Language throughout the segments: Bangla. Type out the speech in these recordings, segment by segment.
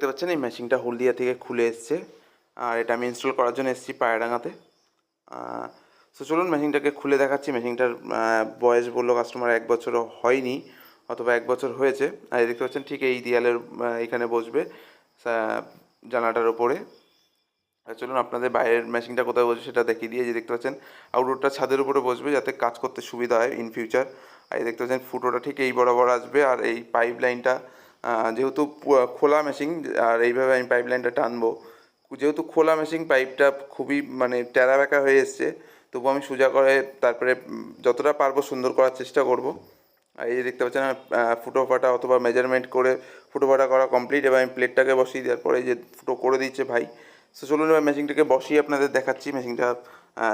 দেখতে পাচ্ছেন এই মেশিনটা হলদিয়া থেকে খুলে এসছে। আর এটা আমি ইনস্টল করার জন্য এসেছি পায়রাডাঙ্গাতে সো চলুন মেশিনটাকে খুলে দেখাচ্ছি। মেশিনটার বয়স বলল কাস্টমার এক বছরও হয়নি অথবা এক বছর হয়েছে। আর দেখতে পাচ্ছেন ঠিক এই দেয়ালের এখানে বসবে আহ, জানালাটার ওপরে চলুন আপনাদের বাইরের মেশিনটা কোথায় বসবে সেটা দেখিয়ে দিয়ে যে দেখতে পাচ্ছেন আউটডোরটা ছাদের উপরে বসবে যাতে কাজ করতে সুবিধা হয় ইন ফিউচার আর দেখতে পাচ্ছেন ফুটোটা ঠিক এই বরাবর আসবে। আর এই পাইপ লাইনটা যেহেতু খোলা মেশিন আর এইভাবে আমি পাইপ লাইনটা টানবো। যেহেতু খোলা মেশিন পাইপটা খুবই মানে টেরা বেঁকা হয়ে এসছে, তবু আমি সোজা করে তারপরে যতটা পারব সুন্দর করার চেষ্টা করব। আর এই যে দেখতে পাচ্ছেন ফুটো ফাটা অথবা মেজারমেন্ট করে ফুটো ফাটা করা কমপ্লিট এবং আমি প্লেটটাকে বসিয়ে দেওয়ার পরে যে ফুটো করে দিচ্ছে ভাই। সো চলুন এবার মেশিনটাকে বসিয়ে আপনাদের দেখাচ্ছি। মেশিনটা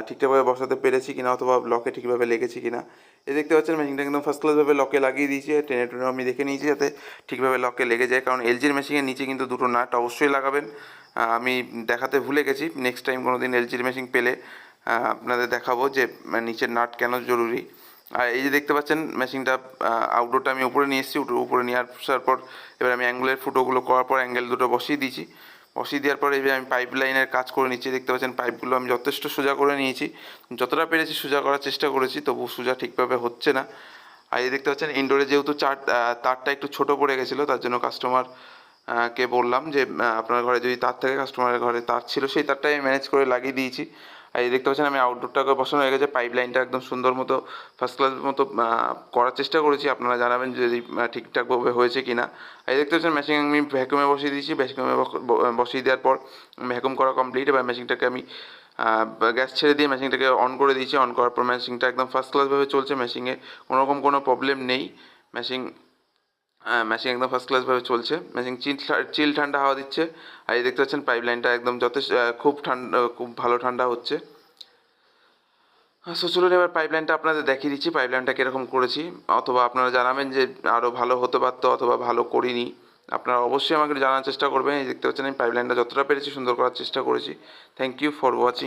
ঠিকঠাকভাবে বসাতে পেরেছি কিনা অথবা লকে ঠিকভাবে লেগেছি কিনা। এই দেখতে পাচ্ছেন মেশিনটা একদম ফার্স্ট ক্লাসভাবে লকে লাগিয়ে দিয়েছি। টেনে টেনে আমি দেখে নিয়েছি যাতে ঠিকভাবে লকে লেগে যায়। কারণ এলজির মেশিনের নিচে কিন্তু দুটো নাট অবশ্যই লাগাবেন। আমি দেখাতে ভুলে গেছি নেক্সট টাইম কোনো দিন এলজির মেশিন পেলে আপনাদের দেখাবো যে নিচের নাট কেন জরুরি। আর এই যে দেখতে পাচ্ছেন মেশিনটা আউটডোরটা আমি উপরে নিয়ে এসেছি। উপরে নিয়ে আসার পর, এবার আমি অ্যাঙ্গুলের ফুটোগুলো করার পর অ্যাঙ্গেল দুটো বসিয়ে দিয়েছি। বসিয়ে দেওয়ার পরে এবার আমি পাইপ লাইনের কাজ করে নিচ্ছি, দেখতে পাচ্ছেন পাইপগুলো আমি যথেষ্ট সোজা করে নিয়েছি। যতটা পেরেছি সোজা করার চেষ্টা করেছি, তবু সোজা ঠিকভাবে হচ্ছে না। আর এই দেখতে পাচ্ছেন ইনডোরে যেহেতু চার তারটা একটু ছোট পড়ে গেছিল, তার জন্য কাস্টমার কে বললাম যে আপনার ঘরে যদি তার থাকে কাস্টমারের ঘরে তার ছিল, সেই তারটাই আমি ম্যানেজ করে লাগিয়ে দিয়েছি। এই দেখতে পাচ্ছেন আমি আউটডোরটাকে বসানো হয়ে গেছে। পাইপ লাইনটা একদম সুন্দর মতো ফার্স্ট ক্লাস মতো করার চেষ্টা করেছি। আপনারা জানাবেন যদি ঠিকঠাকভাবে হয়েছে কি না এই দেখতে পাচ্ছেন মেশিন আমি ভ্যাকুমে বসিয়ে দিয়েছি। ভ্যাকুমে বসিয়ে দেওয়ার পর ভ্যাকুম করা কমপ্লিট এবার মেশিনটাকে আমি গ্যাস ছেড়ে দিয়ে মেশিনটাকে অন করে দিয়েছি। অন করার পর মেশিনটা একদম ফার্স্ট ক্লাসভাবে চলছে। মেশিনে কোনোরকম কোনো প্রবলেম নেই। মেশিন মেশিন একদম ফার্স্ট ক্লাসভাবে চলছে। মেশিন চিল চিল ঠান্ডা হাওয়া দিচ্ছে। আর এই দেখতে পাচ্ছেন পাইপ লাইনটা একদম যথেষ্ট খুব ঠান্ডা খুব ভালো ঠান্ডা হচ্ছে। সো চলুন এবার পাইপ লাইনটা আপনাদের দেখিয়ে দিচ্ছি। পাইপ লাইনটা কীরকম করেছি। অথবা আপনারা জানাবেন যে আরও ভালো হতে পারতো অথবা ভালো করিনি। আপনারা অবশ্যই আমাকে জানার চেষ্টা করবেন। এই দেখতে পাচ্ছেন, আমি পাইপ লাইনটা যতটা পেরেছি সুন্দর করার চেষ্টা করেছি। Thank you for watching